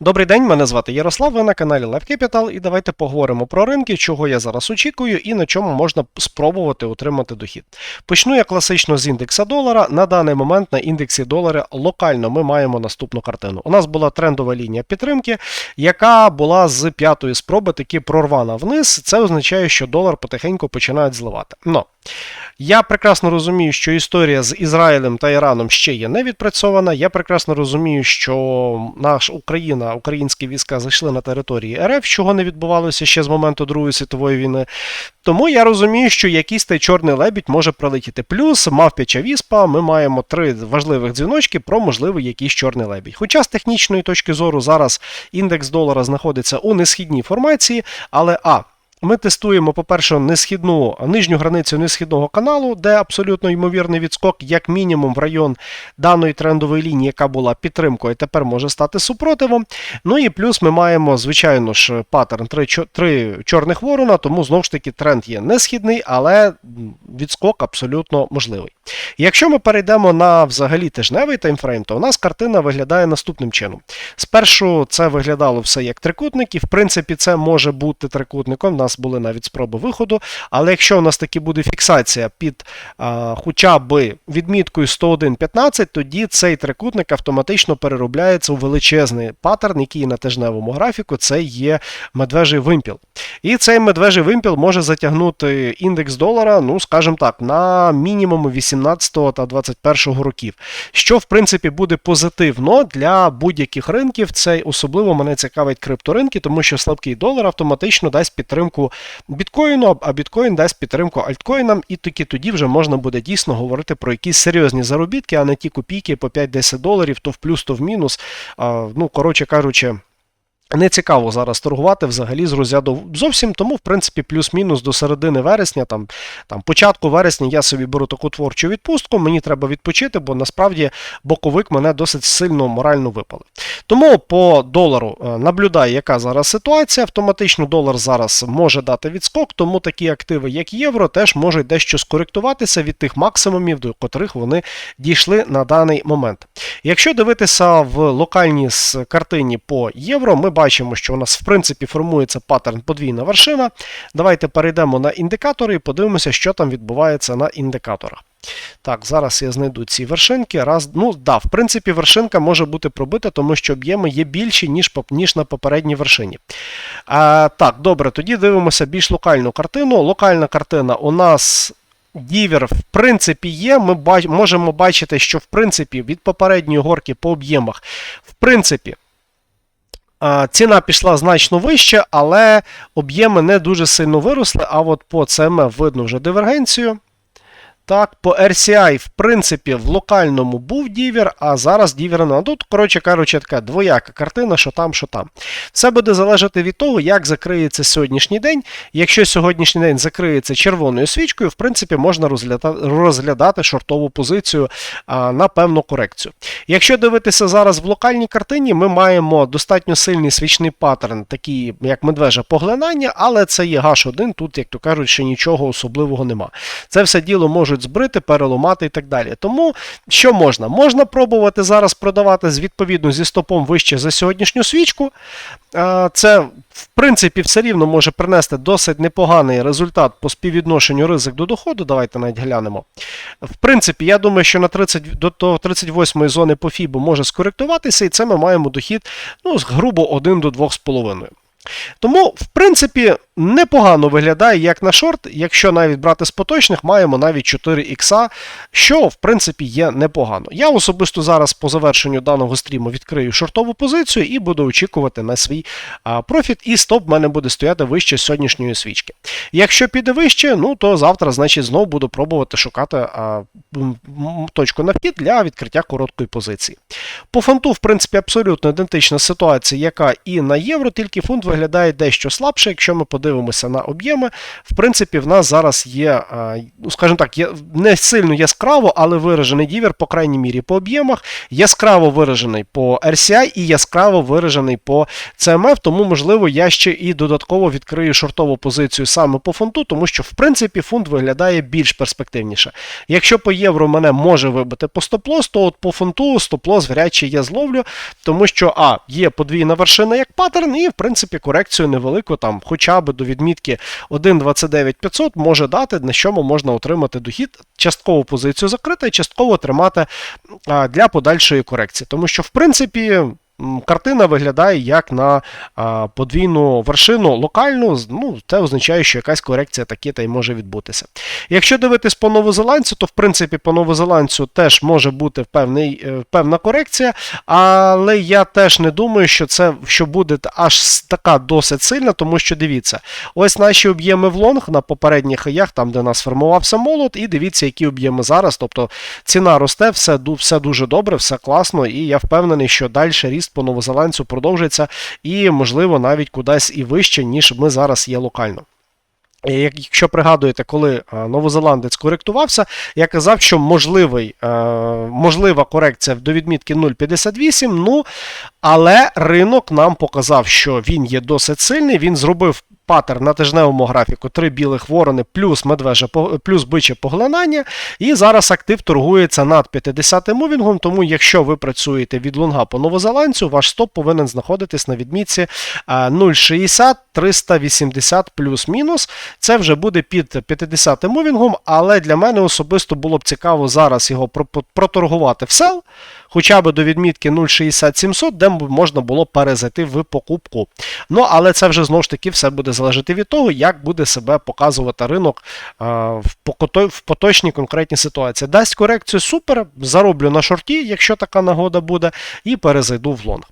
Добрий день, мене звати Ярослав, ви на каналі Live Capital, і давайте поговоримо про ринки, чого я зараз очікую і на чому можна спробувати отримати дохід. Почну я класично з індекса долара. На даний момент на індексі долара локально ми маємо наступну картину. У нас була трендова лінія підтримки, яка була з п'ятої спроби таки прорвана вниз. Це означає, що долар потихеньку починає зливати. Но я прекрасно розумію, що історія з Ізраїлем та Іраном ще є не відпрацьована. Я прекрасно розумію, що наш Україна, українські війська зайшли на території РФ, чого не відбувалося ще з моменту Другої світової війни. Тому я розумію, що якийсь той чорний лебідь може прилетіти. Плюс мавпяча віспа. Ми маємо три важливих дзвіночки про можливий якийсь чорний лебідь. Хоча з технічної точки зору зараз індекс долара знаходиться у несхідній формації, але а. Ми тестуємо, по-перше, несхідну, нижню границю несхідного каналу, де абсолютно ймовірний відскок, як мінімум, в район даної трендової лінії, яка була підтримкою, тепер може стати супротивом. Ну і плюс ми маємо, звичайно ж, паттерн 3, 3 чорних ворона, тому знову ж таки тренд є не східний, але відскок абсолютно можливий. Якщо ми перейдемо на взагалі тижневий таймфрейм, то у нас картина виглядає наступним чином. Спершу це виглядало все як трикутник, і в принципі це може бути трикутником. Нас були навіть спроби виходу. Але якщо у нас таки буде фіксація під а, хоча б відміткою 101.15, тоді цей трикутник автоматично переробляється у величезний паттерн, який на тижневому графіку це є медвежий вимпіл. І цей медвежий вимпіл може затягнути індекс долара, ну, скажімо так, на мінімум 18 та 21 років. Що, в принципі, буде позитивно для будь-яких ринків. Це особливо мене цікавить крипторинки, тому що слабкий долар автоматично дасть підтримку біткоїну, а біткоін дасть підтримку альткоїнам, і тільки тоді вже можна буде дійсно говорити про якісь серйозні заробітки, а не ті копійки по 5-10 доларів, то в плюс, то в мінус. Ну, коротше кажучи. Не цікаво зараз торгувати взагалі з розряду зовсім, тому, в принципі, плюс-мінус до середини вересня, там, там початку вересня я собі беру таку творчу відпустку, мені треба відпочити, бо насправді боковик мене досить сильно морально випали. Тому по долару наблюдаю, яка зараз ситуація. Автоматично долар зараз може дати відскок, тому такі активи, як євро, теж можуть дещо скоректуватися від тих максимумів, до котрих вони дійшли на даний момент. Якщо дивитися в локальній картині по євро, ми бачимо, що у нас в принципі формується паттерн подвійна вершина. Давайте перейдемо на індикатори і подивимося, що там відбувається на індикаторах. Так, зараз я знайду ці вершинки. Раз, ну, да, В принципі, вершинка може бути пробита, тому що об'єми є більші, ніж ніж на попередній вершині. А, Так, добре, тоді дивимося більш локальну картину. Локальна картина у нас. Дівер, в принципі, є. Ми бач, можемо бачити, що в принципі від попередньої горки по об'ємах, в принципі, Ціна пішла значно вище, але об'єми не дуже сильно виросли. А от по CMF видно вже дивергенцію. Так, по RCI, в принципі, в локальному був дівер, а зараз дівер не. Тут, коротше кажучи, така двояка картина, що там, що там. Все буде залежати від того, як закриється сьогоднішній день. Якщо сьогоднішній день закриється червоною свічкою, в принципі, можна розглядати, розглядати шортову позицію а, на певну корекцію. Якщо дивитися зараз в локальній картині, ми маємо достатньо сильний свічний паттерн, такий як медвежа поглинання, але це є H1, тут, як то кажуть, ще нічого особливого нема. Це все діло може можуть збрити, переламати і так далі. Тому що можна? Можна пробувати зараз продавати з відповідно зі стопом вище за сьогоднішню свічку. Це, в принципі, все рівно може принести досить непоганий результат по співвідношенню ризик до доходу. Давайте навіть глянемо. В принципі, я думаю, що на 30, до 38 зони по фібу може скоректуватися, і це ми маємо дохід ну, грубо 1 до 2,5. Тому, в принципі, непогано виглядає як на шорт, якщо навіть брати з поточних, маємо навіть 4 ікса, що в принципі є непогано. Я особисто зараз по завершенню даного стріму відкрию шортову позицію і буду очікувати на свій профіт, і стоп в мене буде стояти вище сьогоднішньої свічки. Якщо піде вище, ну то завтра, значить, знову буду пробувати шукати а, точку на вхід для відкриття короткої позиції. По фунту, в принципі, абсолютно ідентична ситуація, яка і на євро, тільки фунт виглядає дещо слабше, якщо ми подивимося подивимося на об'єми, в принципі, в нас зараз є, ну, скажімо так, є не сильно яскраво, але виражений дівер, по крайній мірі, по об'ємах, яскраво виражений по RCI і яскраво виражений по CMF, тому, можливо, я ще і додатково відкрию шортову позицію саме по фунту, тому що, в принципі, фунт виглядає більш перспективніше. Якщо по євро мене може вибити по стоп-лос, то от по фунту стоп-лос вряд чи я зловлю, тому що А, є подвійна вершина як паттерн, і, в принципі, корекцію невелику, там, хоча б до відмітки 1.29500 може дати, на чому можна отримати дохід, часткову позицію закрити і частково тримати для подальшої корекції. Тому що, в принципі. Картина виглядає як на подвійну вершину локальну. Ну, це означає, що якась корекція таки та й може відбутися. Якщо дивитись по новозеландцю, то в принципі по новозеландцю теж може бути певний, е, певна корекція, але я теж не думаю, що це що буде аж така досить сильна, тому що дивіться, ось наші об'єми в лонг на попередніх хаях, там де нас формувався молот, і дивіться, які об'єми зараз. Тобто ціна росте, все, все дуже добре, все класно, і я впевнений, що далі ріст по новозеландцю продовжиться і, можливо, навіть кудись і вище, ніж ми зараз є локально. Якщо пригадуєте, коли е, новозеландець коректувався, я казав, що можливий, е, можлива корекція до відмітки 0,58. Ну, але ринок нам показав, що він є досить сильний. Він зробив паттерн на тижневому графіку три білих ворони плюс медвежа плюс биче поглинання. І зараз актив торгується над 50 мувінгом. Тому, якщо ви працюєте від лонга по новозеландцю, ваш стоп повинен знаходитись на відмітці е, 0,60 380 плюс-мінус. Це вже буде під 50 мувінгом, але для мене особисто було б цікаво зараз його про- про- проторгувати в сел, хоча б до відмітки 0,60700, де можна було перезайти в покупку. Ну, але це вже знову ж таки все буде залежати від того, як буде себе показувати ринок покото- в поточній конкретній ситуації. Дасть корекцію супер, зароблю на шорті, якщо така нагода буде, і перезайду в лонг.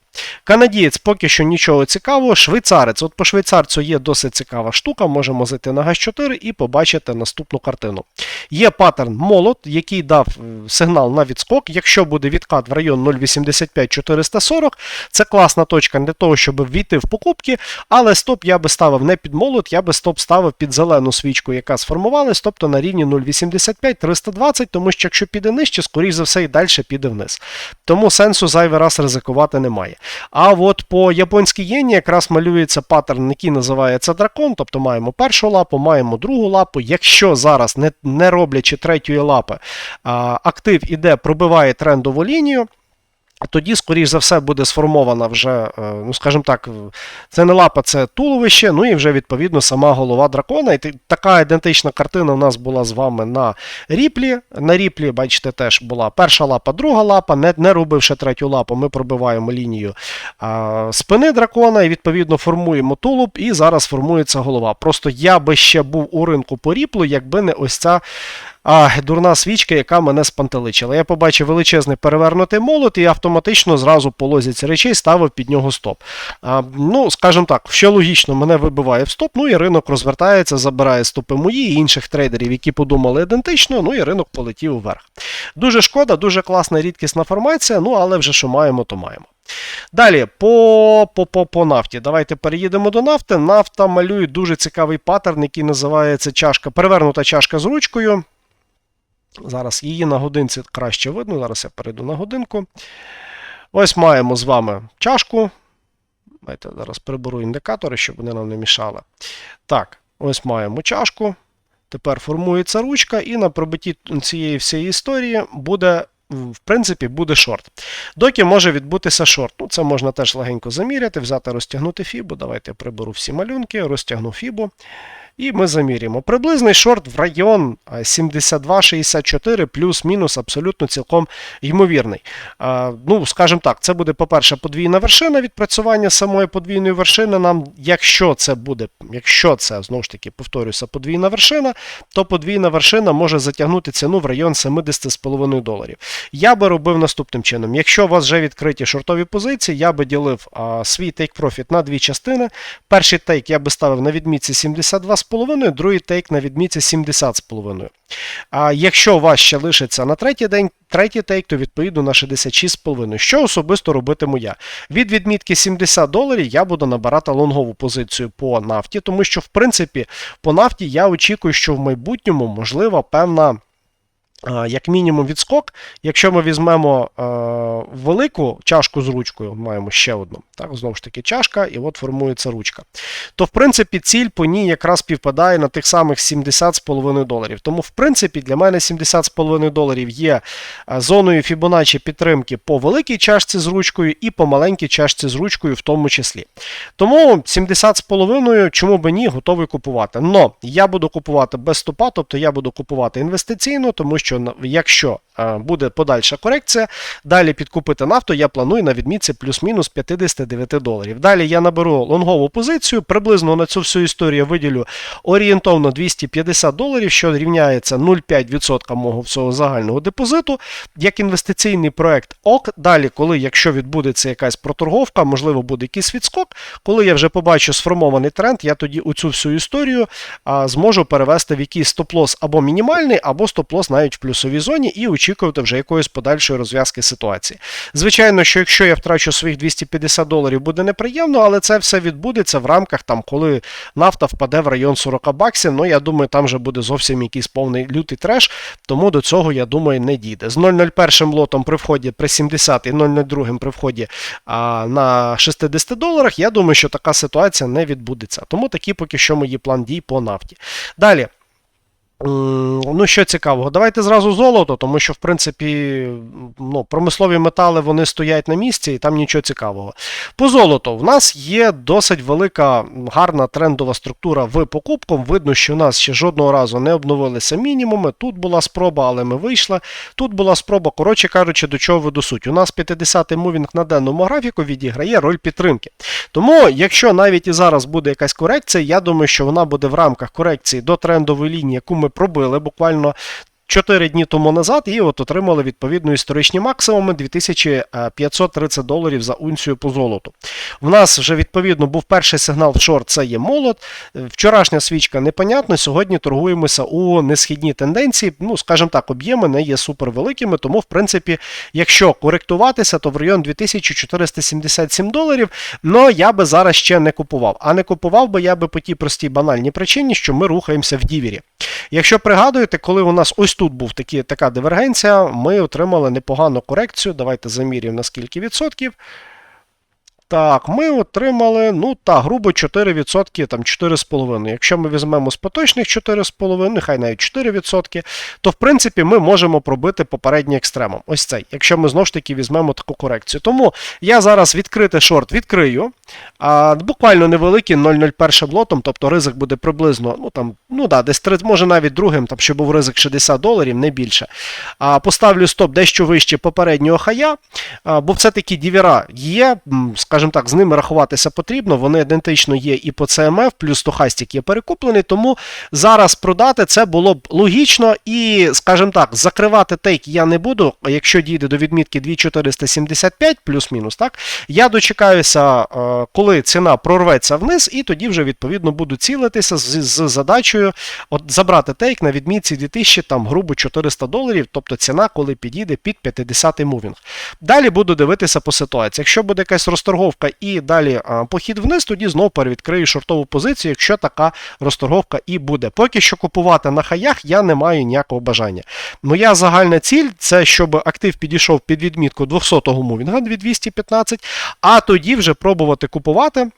Канадієць поки що нічого цікавого. Швейцарець. От по швейцарцю є досить цікава штука. Можемо зайти на газ 4 і побачити наступну картину. Є паттерн молот, який дав е, сигнал на відскок. Якщо буде відкат в район 0,85-440, це класна точка для того, щоб війти в покупки, але стоп я би ставив не під молот, я би стоп ставив під зелену свічку, яка сформувалась, тобто на рівні 0,85-320, тому що якщо піде нижче, скоріш за все і далі піде вниз. Тому сенсу зайвий раз ризикувати немає. А от по японській єні якраз малюється паттерн, який називається дракон, тобто маємо першу лапу, маємо другу лапу. Якщо зараз, не, не роблячи третьої лапи, актив іде, пробиває трендову лінію. Тоді, скоріш за все, буде сформована вже, е, ну скажімо так, це не лапа, це туловище, ну і вже відповідно сама голова дракона. І така ідентична картина в нас була з вами на ріплі. На ріплі, бачите, теж була перша лапа, друга лапа. Не, не робивши третю лапу, ми пробиваємо лінію а, спини дракона і відповідно формуємо тулуб, і зараз формується голова. Просто я би ще був у ринку по ріплу, якби не ось ця. А, дурна свічка, яка мене спантеличила. Я побачив величезний перевернутий молот і автоматично зразу по лозіці речей ставив під нього стоп. А, ну, скажімо так, що логічно, мене вибиває в стоп, ну і ринок розвертається, забирає стопи мої і інших трейдерів, які подумали ідентично, ну і ринок полетів вверх. Дуже шкода, дуже класна рідкісна формація, ну але вже що маємо, то маємо. Далі, по, по, по, по нафті. Давайте переїдемо до нафти. Нафта малює дуже цікавий паттерн, який називається чашка, перевернута чашка з ручкою. Зараз її на годинці краще видно. Зараз я перейду на годинку. Ось маємо з вами чашку. Давайте зараз приберу індикатори, щоб вони нам не мішали. Так, ось маємо чашку. Тепер формується ручка, і на пробитті цієї всієї історії буде. В принципі, буде шорт. Доки може відбутися шорт. Ну, це можна теж легенько заміряти, взяти, розтягнути фібу. Давайте я приберу всі малюнки, розтягну фібу. І ми замірюємо. Приблизний шорт в район а, 72-64 плюс-мінус абсолютно цілком ймовірний. А, Ну, скажімо так, це буде, по-перше, подвійна вершина відпрацювання самої подвійної вершини. Нам, якщо це буде, якщо це знову ж таки повторюся, подвійна вершина, то подвійна вершина може затягнути ціну в район 70,5 доларів. Я би робив наступним чином. Якщо у вас вже відкриті шортові позиції, я би ділив а, свій take profit на дві частини. Перший тейк я би ставив на відмітці 72,5. 60,5, другий тейк на відмітці 70,5. А якщо у вас ще лишиться на третій день, третій тейк, то відповідно на 66,5. Що особисто робитиму я? Від відмітки 70 доларів я буду набирати лонгову позицію по нафті, тому що, в принципі, по нафті я очікую, що в майбутньому можлива певна. А, Як мінімум відскок, якщо ми візьмемо е, велику чашку з ручкою, маємо ще одну, так, знову ж таки, чашка, і от формується ручка. То, в принципі, ціль по ній якраз співпадає на тих самих 70,5 доларів. Тому, в принципі, для мене 70,5 доларів є е, зоною Fibonacci підтримки по великій чашці з ручкою і по маленькій чашці з ручкою в тому числі. Тому 70,5, чому би ні, готовий купувати. Но я буду купувати без стопа, тобто я буду купувати інвестиційно, тому що на- якщо е, буде подальша корекція, далі підкупити нафту я планую на відмітці плюс-мінус 59 доларів. Далі я наберу лонгову позицію, приблизно на цю всю історію виділю орієнтовно 250 доларів, що рівняється 0,5% мого всього загального депозиту. Як інвестиційний проект ОК. Далі, коли, якщо відбудеться якась проторговка, можливо, буде якийсь відскок, коли я вже побачу сформований тренд, я тоді у цю всю історію а, зможу перевести в якийсь стоп-лос або мінімальний, або стоп-лос навіть в плюсовій зоні і очікувати вже якоїсь подальшої розв'язки ситуації. Звичайно, що якщо я втрачу своїх 250 доларів, буде неприємно, але це все відбудеться в рамках там, коли нафта впаде в район 40 баксів. Ну я думаю, там вже буде зовсім якийсь повний лютий треш, тому до цього, я думаю, не дійде. З 0,01 лотом при вході при 70 і 0,02 при вході а, на 60 доларах, я думаю, що така ситуація не відбудеться. Тому такий поки що мої план дій по нафті. Далі. Ну, що цікавого, давайте зразу золото, тому що, в принципі, ну, промислові метали вони стоять на місці і там нічого цікавого. По золоту, в нас є досить велика, гарна трендова структура в покупкам. Видно, що в нас ще жодного разу не обновилися мінімуми. Тут була спроба, але ми вийшли. Тут була спроба, коротше кажучи, до чого веду суть. У нас 50-й мувінг на денному графіку відіграє роль підтримки. Тому, якщо навіть і зараз буде якась корекція, я думаю, що вона буде в рамках корекції до трендової лінії, яку ми пробили буквально. 4 дні тому назад і от отримали відповідно історичні максимуми 2530 доларів за унцію по золоту. В нас вже відповідно був перший сигнал в шорт, це є молот. Вчорашня свічка непонятна. Сьогодні торгуємося у несхідній тенденції. Ну, скажімо так, об'єми не є супервеликими, тому, в принципі, якщо коректуватися, то в район 2477 доларів. Но я би зараз ще не купував. А не купував би я би по тій простій банальній причині, що ми рухаємося в дівері. Якщо пригадуєте, коли у нас ось тут був такі, така дивергенція, ми отримали непогану корекцію. Давайте замірюємо на скільки відсотків. Так, ми отримали, ну так, грубо 4%, там 4,5%. Якщо ми візьмемо з поточних 4,5%, нехай навіть 4%, то в принципі ми можемо пробити попередній екстремум. Ось цей, якщо ми знову ж таки візьмемо таку корекцію. Тому я зараз відкрити шорт відкрию. А, Буквально невеликий 0,01 лотом, тобто ризик буде приблизно, ну там, ну да, десь 3, може навіть другим, там щоб був ризик 60 доларів, не більше. А, Поставлю стоп дещо вище попереднього хая, а, бо все-таки дівера є, скажімо так, з ними рахуватися потрібно. Вони ідентично є і по CMF, плюс стохастик є перекуплений, тому зараз продати це було б логічно і, скажімо так, закривати тейк я не буду, якщо дійде до відмітки 2475 плюс-мінус, так, я дочекаюся, коли ціна прорветься вниз, і тоді вже відповідно буду цілитися з, з задачею от, забрати тейк на відмітці 2000, там, грубо 400 доларів, тобто ціна, коли підійде під 50-й мувінг. Далі буду дивитися по ситуації. Якщо буде якась розторговка і далі похід вниз, тоді знову перевідкрию шортову позицію, якщо така розторговка і буде. Поки що купувати на хаях я не маю ніякого бажання. Моя загальна ціль це щоб актив підійшов під відмітку 200-го мувінга 215, а тоді вже пробувати купувати.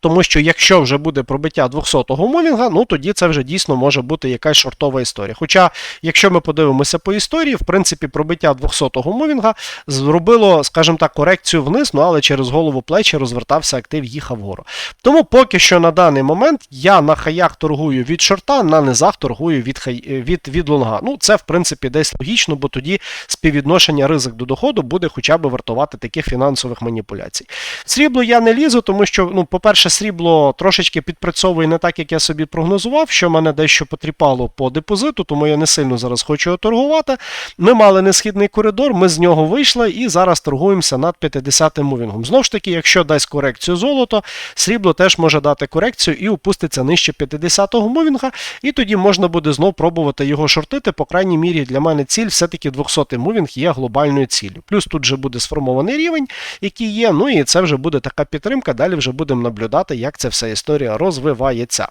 Тому що якщо вже буде пробиття 200-го мувінга, ну тоді це вже дійсно може бути якась шортова історія. Хоча, якщо ми подивимося по історії, в принципі, пробиття 200-го мувінга зробило, скажімо так, корекцію вниз, ну але через голову плечі розвертався актив, їхав вгору. Тому поки що на даний момент я на хаях торгую від шорта, на низах торгую від хай... від, від лонга. Ну, це в принципі десь логічно, бо тоді співвідношення ризик до доходу буде хоча б вартувати таких фінансових маніпуляцій. Срібло я не лізу, тому що, ну, по-перше, срібло трошечки підпрацьовує не так, як я собі прогнозував, що мене дещо потріпало по депозиту, тому я не сильно зараз хочу його торгувати. Ми мали несхідний коридор, ми з нього вийшли і зараз торгуємося над 50-м мувінгом. Знову ж таки, якщо дасть корекцію золото, срібло теж може дати корекцію і опуститься нижче 50-го мувінга, і тоді можна буде знов пробувати його шортити. По крайній мірі, для мене ціль все-таки 200-й мувінг є глобальною ціллю. Плюс тут вже буде сформований рівень, який є. Ну і це вже буде така підтримка. Далі вже будемо наблюдати, як ця вся історія розвивається.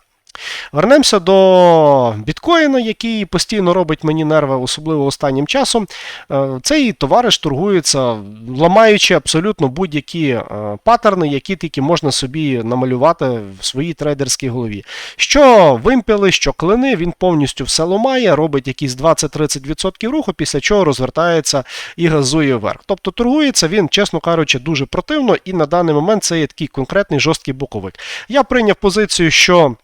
Вернемося до біткоїна, який постійно робить мені нерви, особливо останнім часом. Е, Цей товариш торгується, ламаючи абсолютно будь-які е, паттерни, які тільки можна собі намалювати в своїй трейдерській голові. Що вимпіли, що клини, він повністю все ламає, робить якісь 20-30% руху, після чого розвертається і газує вверх. Тобто торгується він, чесно кажучи, дуже противно, і на даний момент це є такий конкретний жорсткий боковик. Я прийняв позицію, що.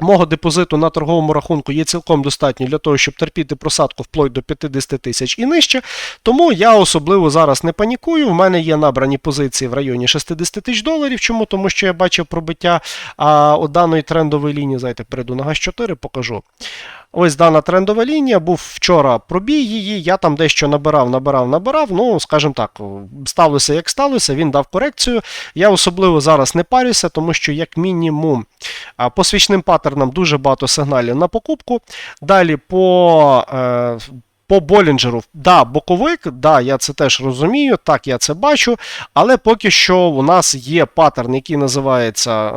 Мого депозиту на торговому рахунку є цілком достатньо для того, щоб терпіти просадку вплоть до 50 тисяч і нижче. Тому я особливо зараз не панікую. В мене є набрані позиції в районі 60 тисяч доларів. Чому? Тому що я бачив пробиття а, от даної трендової лінії. Зайте перейду на ГАЗ-4, покажу. Ось дана трендова лінія, був вчора пробій її, я там дещо набирав, набирав, набирав. Ну, скажімо так, сталося як сталося, він дав корекцію. Я особливо зараз не парюся, тому що, як мінімум, по свічним паттернам дуже багато сигналів на покупку. Далі по. Е, по Болінджеру, да, боковик, да, я це теж розумію, так, я це бачу, але поки що у нас є паттерн, який називається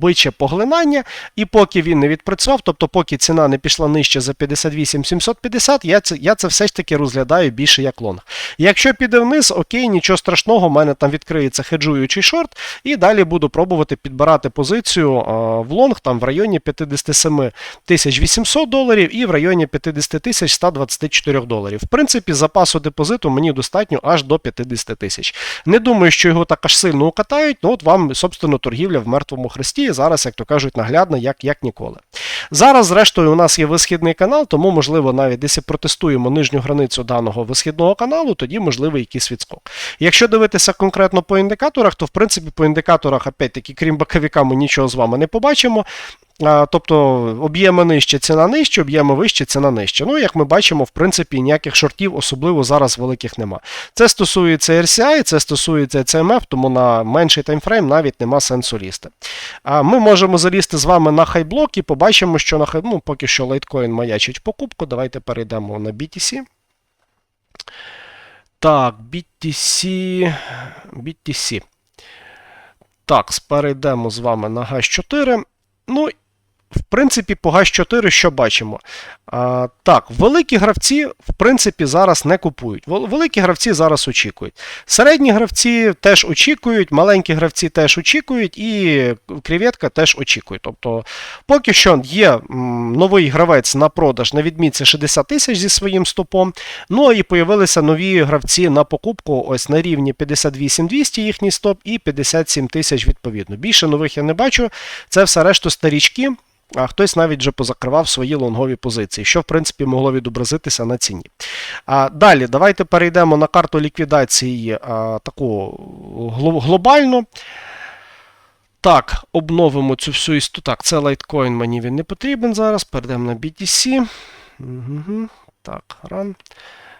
биче поглинання, і поки він не відпрацював, тобто поки ціна не пішла нижче за 58 750, я це я це все ж таки розглядаю більше як лонг. Якщо піде вниз, окей, нічого страшного, у мене там відкриється хеджуючий шорт, і далі буду пробувати підбирати позицію а, в лонг там в районі 57 800 доларів і в районі 50 124 доларів. В принципі, запасу депозиту мені достатньо аж до 50 тисяч. Не думаю, що його так аж сильно укатають, ну от вам, собственно, торгівля в мертвому хресті. Зараз, як то кажуть, наглядно, як, як ніколи. Зараз, зрештою, у нас є висхідний канал, тому, можливо, навіть десь протестуємо нижню границю даного висхідного каналу, тоді можливий якийсь відскок. Якщо дивитися конкретно по індикаторах, то в принципі по індикаторах, опять-таки, крім боковика, ми нічого з вами не побачимо. Тобто об'єми нижче, ціна нижче, об'єми вище, ціна нижче. Ну, як ми бачимо, в принципі, ніяких шортів, особливо зараз великих нема. Це стосується RCI, це стосується CMF, тому на менший таймфрейм навіть нема сенсу лізти. Ми можемо залізти з вами на хайблок і побачимо, що на хай... ну, поки що лайткоін маячить покупку. Давайте перейдемо на BTC. Так, BTC. BTC. Так, перейдемо з вами на ГАЗ-4. Ну, в принципі, по ГАЗ-4 що бачимо? А, Так, великі гравці, в принципі, зараз не купують. Великі гравці зараз очікують. Середні гравці теж очікують, маленькі гравці теж очікують, і креветка теж очікує. Тобто, поки що є новий гравець на продаж на відмітці 60 тисяч зі своїм стопом. Ну і появилися нові гравці на покупку ось на рівні 58 200 їхній стоп і 57 тисяч відповідно. Більше нових я не бачу. Це все решту старічки а хтось навіть вже позакривав свої лонгові позиції, що в принципі могло відобразитися на ціні. А, Далі, давайте перейдемо на карту ліквідації а, таку глобальну. Так, обновимо цю всю історію. Так, це лайткоін, мені він не потрібен зараз. Перейдемо на BTC. Угу. Так, ран.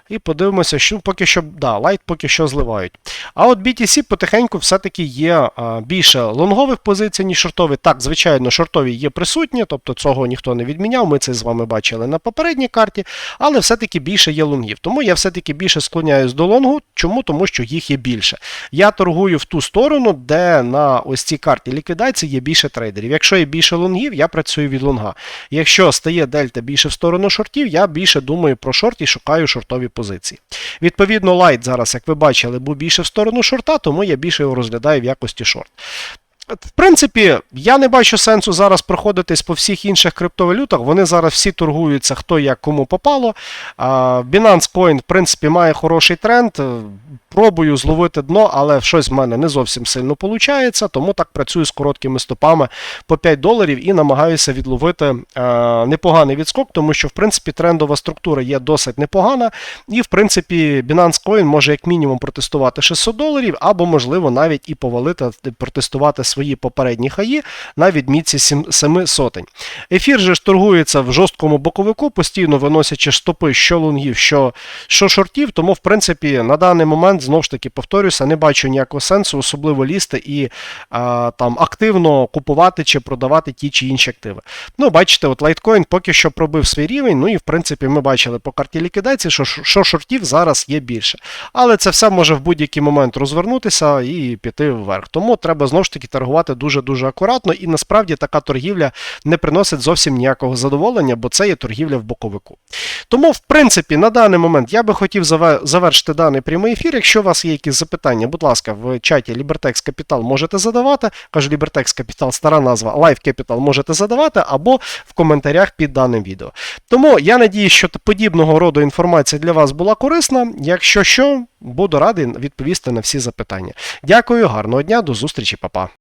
І подивимося, що поки що да, лайт поки що зливають. А от BTC потихеньку все-таки є більше лонгових позицій, ніж шортові. Так, звичайно, шортові є присутні, тобто цього ніхто не відміняв. Ми це з вами бачили на попередній карті, але все-таки більше є лонгів. Тому я все-таки більше склоняюсь до лонгу. Чому? Тому що їх є більше. Я торгую в ту сторону, де на ось цій карті ліквідації є більше трейдерів. Якщо є більше лонгів, я працюю від лонга. Якщо стає дельта більше в сторону шортів, я більше думаю про шорт і шукаю шортові позиції. Відповідно, лайт зараз, як ви бачили, був більше в сторону шорта, тому я більше його розглядаю в якості шорт. В принципі, я не бачу сенсу зараз проходитись по всіх інших криптовалютах. Вони зараз всі торгуються, хто як кому попало. Binance Coin, в принципі, має хороший тренд. Пробую зловити дно, але щось в мене не зовсім сильно виходить, тому так працюю з короткими стопами по 5 доларів і намагаюся відловити непоганий відскок, тому що, в принципі, трендова структура є досить непогана. І, в принципі, Binance Coin може як мінімум протестувати 600 доларів, або, можливо, навіть і повалити, протестувати свої свої попередні хаї на відмітці 7 сотень. Ефір же ж торгується в жорсткому боковику, постійно виносячи стопи що лонгів, що, що шортів. Тому, в принципі, на даний момент знову ж таки повторюся, не бачу ніякого сенсу, особливо лізти і а, там активно купувати чи продавати ті чи інші активи. Ну, бачите, от лайткоін поки що пробив свій рівень. Ну і в принципі ми бачили по карті ліквідації, що, що шортів зараз є більше. Але це все може в будь-який момент розвернутися і піти вверх. Тому треба знову ж таки торгувати дуже-дуже акуратно, і насправді така торгівля не приносить зовсім ніякого задоволення, бо це є торгівля в боковику. Тому, в принципі, на даний момент я би хотів завершити даний прямий ефір. Якщо у вас є якісь запитання, будь ласка, в чаті Libertex Capital можете задавати. Кажу, Libertex Capital, стара назва Live Capital можете задавати, або в коментарях під даним відео. Тому я надію, що подібного роду інформація для вас була корисна. Якщо що, буду радий відповісти на всі запитання. Дякую, гарного дня, до зустрічі, па-па.